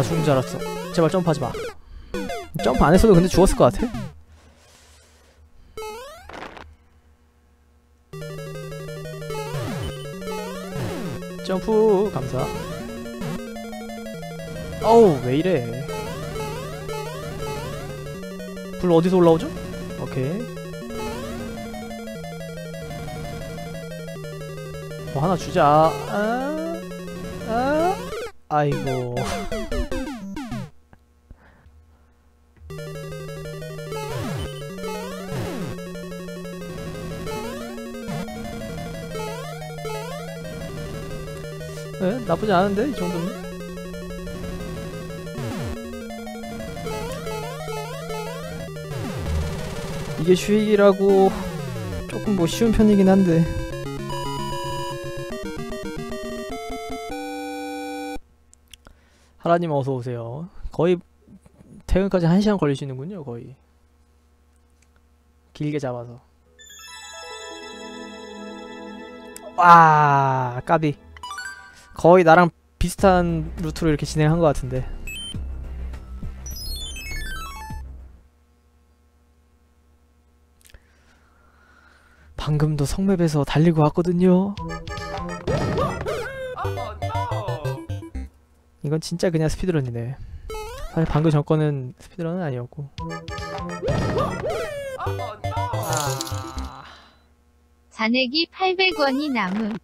나 죽는 줄 알았어. 제발 점프하지 마. 점프 안 했어도 근데 죽었을 것 같아. 점프. 감사. 어우 왜 이래? 불 어디서 올라오죠? 오케이. 뭐 하나 주자. 아, 아, 아이고 나쁘지 않은데 이 정도면 이게 슈익이라고 조금 뭐 쉬운 편이긴 한데 하라님 어서 오세요. 거의 퇴근까지 1시간 걸리시는군요, 거의. 길게 잡아서. 와, 까비. 거의 나랑 비슷한 루트로 이렇게 진행한 것 같은데. 방금도 성맵에서 달리고 왔거든요. 이건 진짜 그냥 스피드런이네. 사실 방금 전 거는 스피드런은 아니었고. 아... 잔액이 800원이 남음.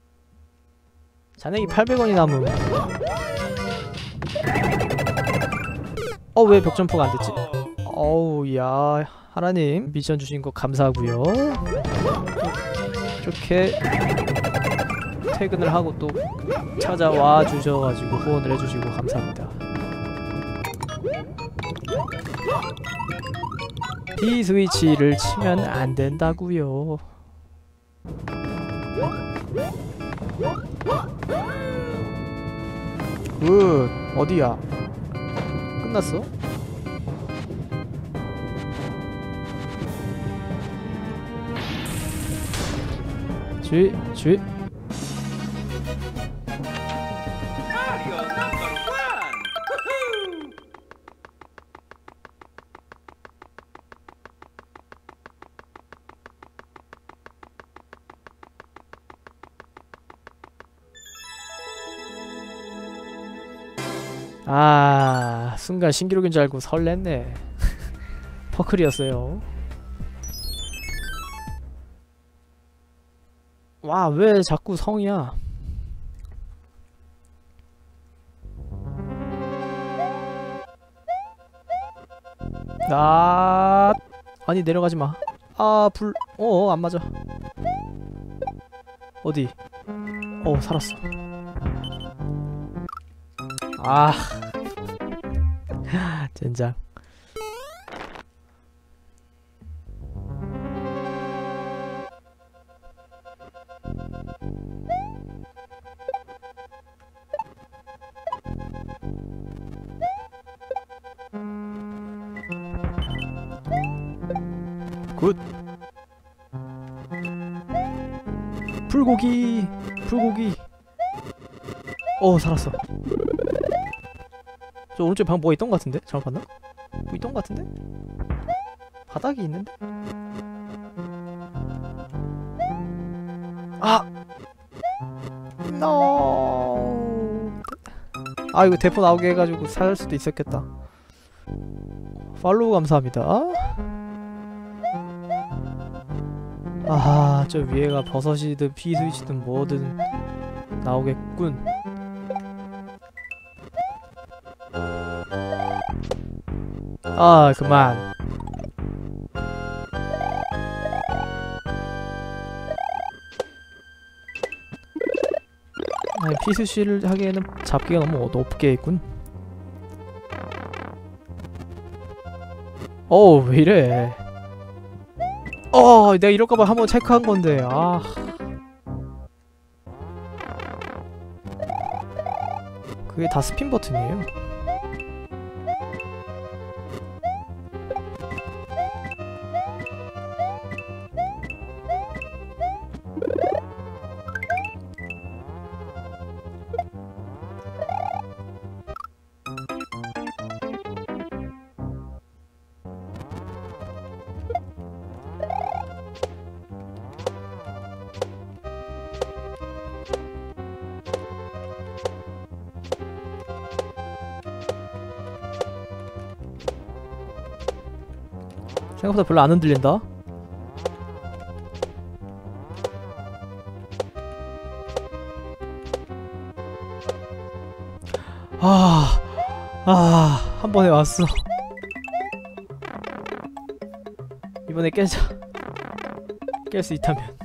잔액이 800원이 남음. 어, 왜 벽점프가 안 됐지? 어우, 야. 하나님, 미션 주신 거 감사하고요 이렇게 퇴근을 하고 또 찾아와 주셔가지고 후원을 해주시고 감사합니다. D 스위치를 치면 안 된다고요. 굿 어디야? 끝났어? 쥐, 쥐. 순간 신기록인 줄 알고 설렜네. 퍼클이었어요. 와, 왜 자꾸 성이야? 아, 아니 내려가지 마. 아, 불, 어, 안 맞아. 어디? 어, 살았어. 아, 젠장. 굿. 불고기, 불고기. 어, 살았어. 저 오른쪽에 방금 뭐가 있던 것 같은데? 잘못 봤나? 뭐 있던 것 같은데? 바닥이 있는데? 아! 노! 아 이거 대포 나오게 해가지고 살 수도 있었겠다 팔로우 감사합니다 아하 저 위에가 버섯이든 피스위치든 뭐든 나오겠군 아 그만. 아니 피스씨를 하기에는 잡기가 너무 높게 있군. 어우 왜이래? 어 내가 이럴까봐 한번 체크한 건데 아. 그게 다 스핀 버튼이에요 생각보다 별로 안 흔들린다. 아, 아, 한 번에 왔어. 이번에 깨자. 깰 수 있다면.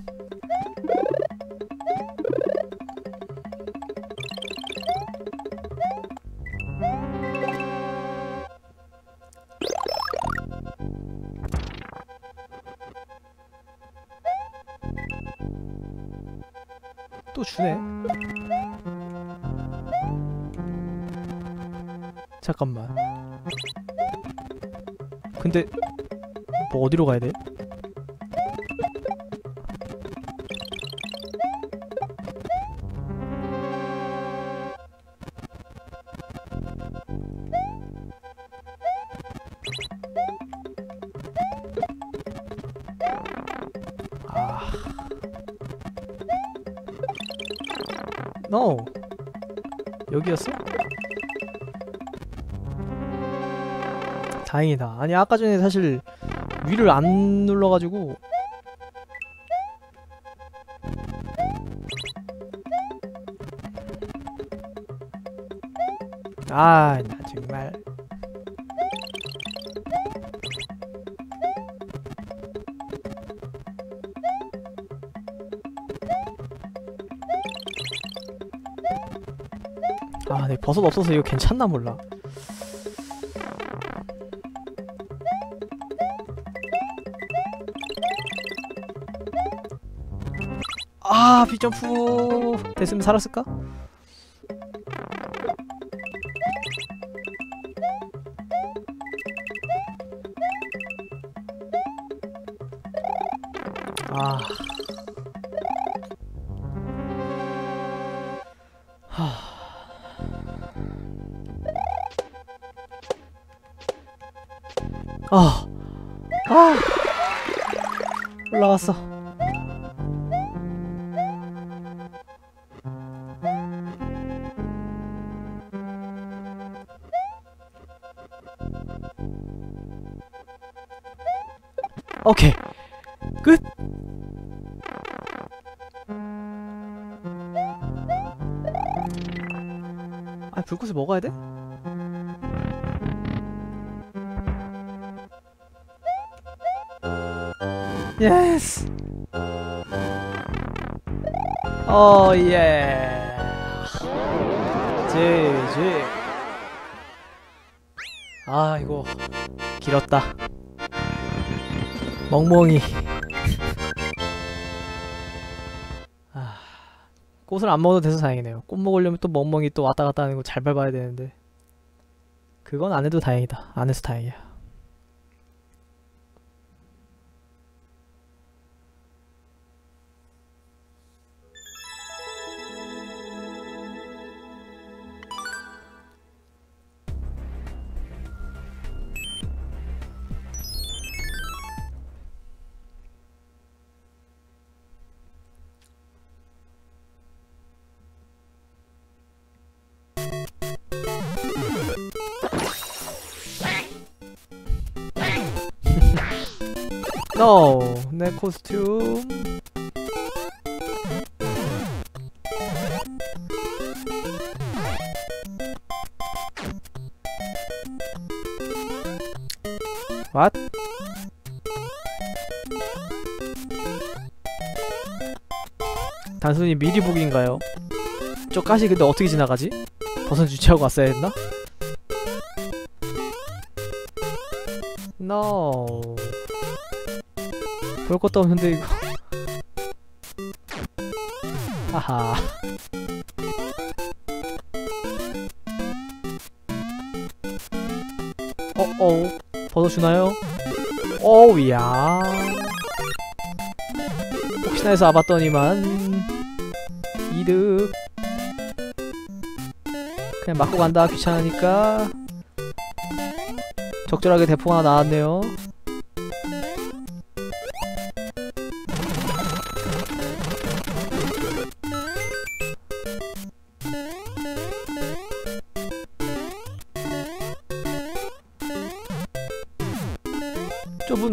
잠깐만. 근데 뭐 어디로 가야 돼? 다행이다. 아니 아까 전에 사실 위를 안 눌러가지고 아, 나 정말 아, 내 버섯 없어서 이거 괜찮나 몰라. 아, 비점프 됐으면 살았을까? 아. 하. 아. 아. 올라갔어. 오케이. 끝. 아, 불꽃을 먹어야 돼? 예스. 오 예. 지지. 아, 이거 길었다. 멍멍이. 아, 꽃을 안 먹어도 돼서 다행이네요. 꽃 먹으려면 또 멍멍이 또 왔다 갔다 하는 거 잘 밟아야 되는데. 그건 안 해도 다행이다. 안 해서 다행이야. No, 내 코스튬. What? 단순히 미리 보기인가요? 저 가시 근데 어떻게 지나가지? 버섯 유치하고 왔어야 했나? No. 볼 것도 없는데 이거. 하하. 어, 어, 버섯 주나요? 어우야. 혹시나 해서 와봤더니만 이득. 그냥 맞고 간다 귀찮으니까 적절하게 대포 하나 나왔네요.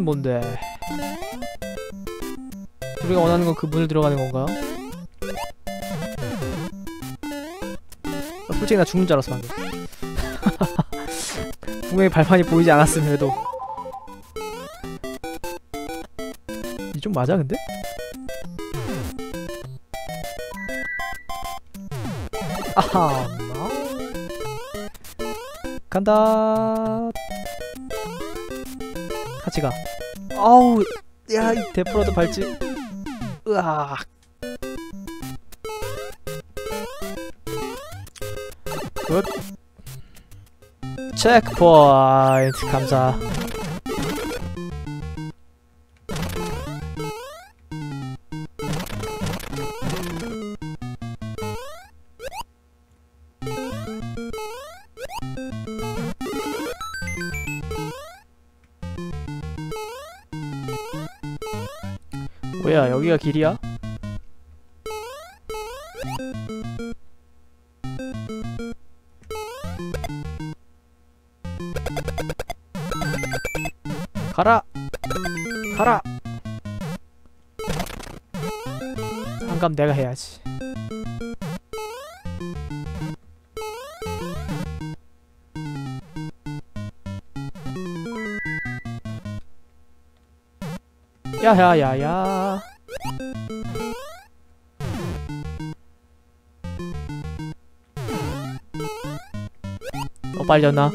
뭔데? 우리가 원하는 건 그 문을 들어가는 건가? 아, 솔직히 나 죽는 줄 알았어 방금 분명히 발판이 보이지 않았음에도 이쪽 맞아 근데? 아하 마 간다 같이 가 아우 야 이 데프로드 밟지. 으악 굿. 체크포인트 감사 여기가 길이야? 가라! 가라! 한감 내가 해야지 야야야야 빨렸나?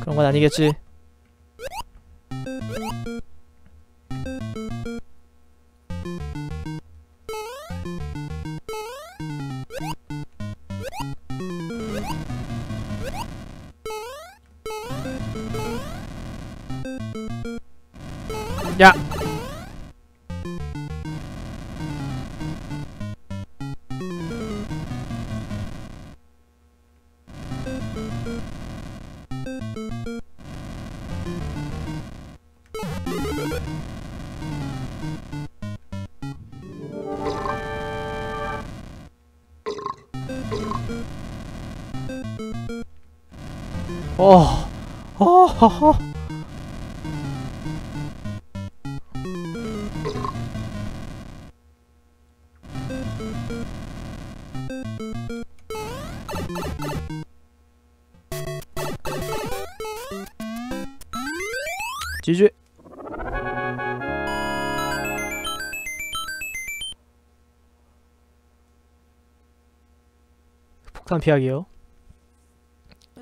그런 건 아니겠지 야! 허허. 지지. 폭탄 피하기요.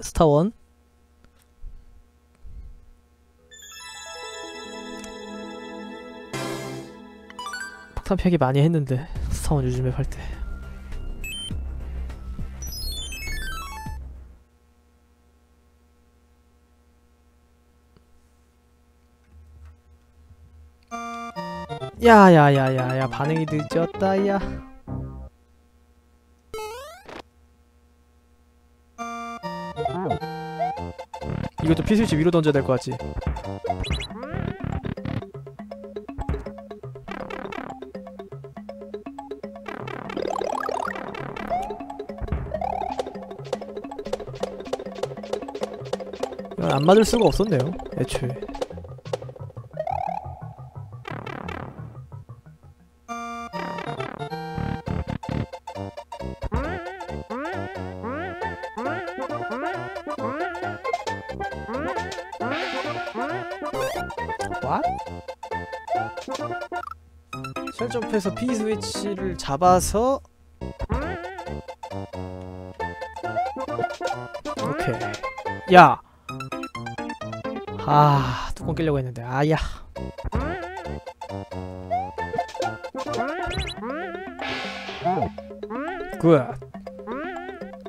스타원. 폭탄 피하기 많이 했는데 스타원 요즘에 할 때. 야야야야야 반응이 늦었다 야 이것도 피스위치 위로 던져야 될 것 같지 안 맞을 수가 없었네요 애초에? 쉘점프에서 P 스위치를 잡아서 오케이 야! 아 뚜껑 끼려고 했는데. 아야. 굿.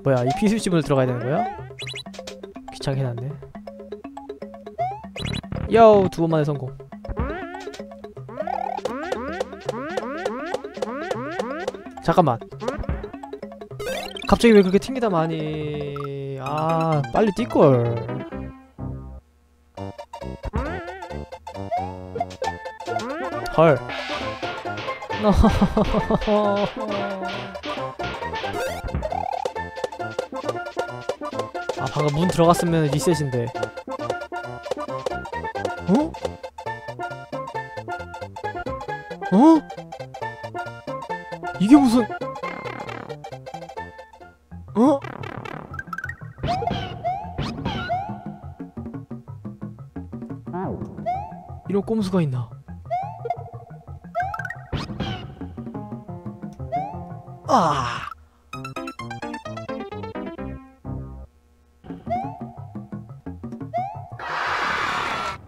뭐야 이 스위치 문을 들어가야 되는 거야? 귀찮게 해놨네. 요! 두 번만에 성공. 잠깐만. 갑자기 왜 그렇게 튕기다 많이. 아 빨리 뛸걸 헐 아 방금 문 들어갔으면 리셋인데 어? 어? 이게 무슨 어? 이런 꼼수가 있나? 아!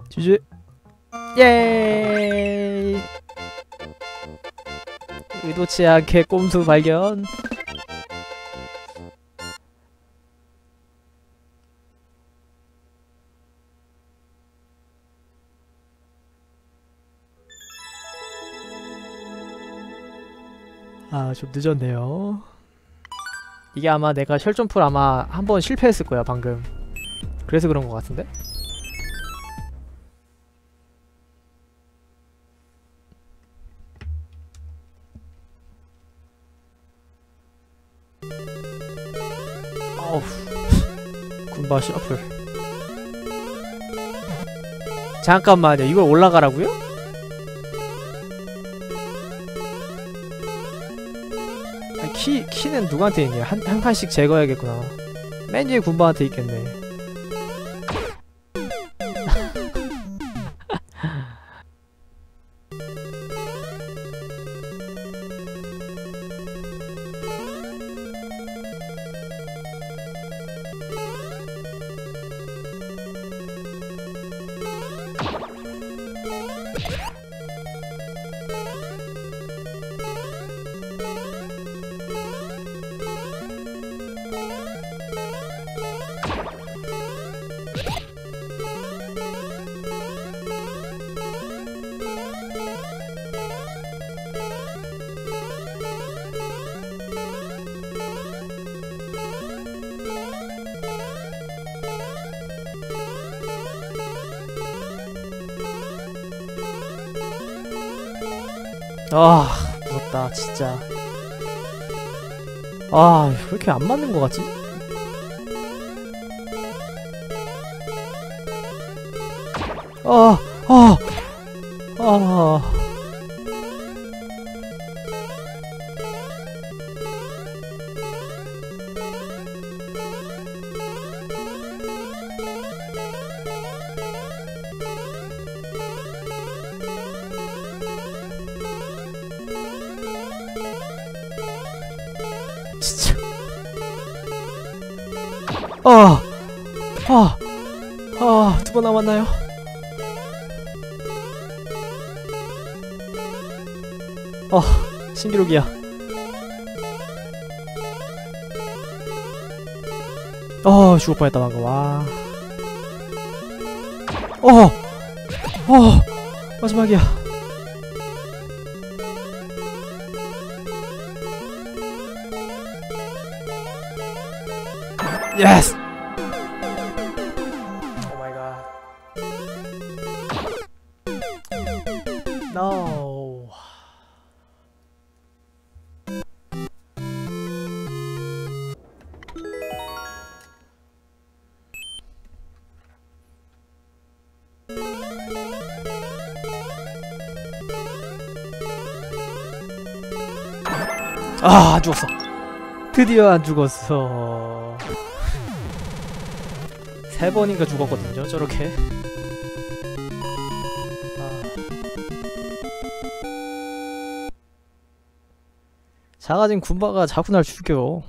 지지 예. 의도치 않게 꼼수 발견 아 좀 늦었네요. 이게 아마 내가 혈점풀 아마 한 번 실패했을 거야 방금. 그래서 그런 것 같은데? 어우 군바 셔플. 잠깐만요. 이걸 올라가라고요? 키, 키는 누구한테 있냐? 한, 한 칸씩 제거해야겠구나. 맨 위에 군바한테 있겠네 아 무섭다 진짜 아 왜 이렇게 안 맞는 것 같지? 아, 아, 아. 아, 아, 아, 두 번 남았나요? 어, 신기록이야. 어, 죽을 뻔했다 방금. 와. 어, 어, 마지막이야. 예스. 오 마이 갓. No. 아, 안 죽었어. 드디어 안 죽었어. 세 번인가 죽었거든요, 저렇게. 아. 작아진 군바가 자꾸 날 죽여.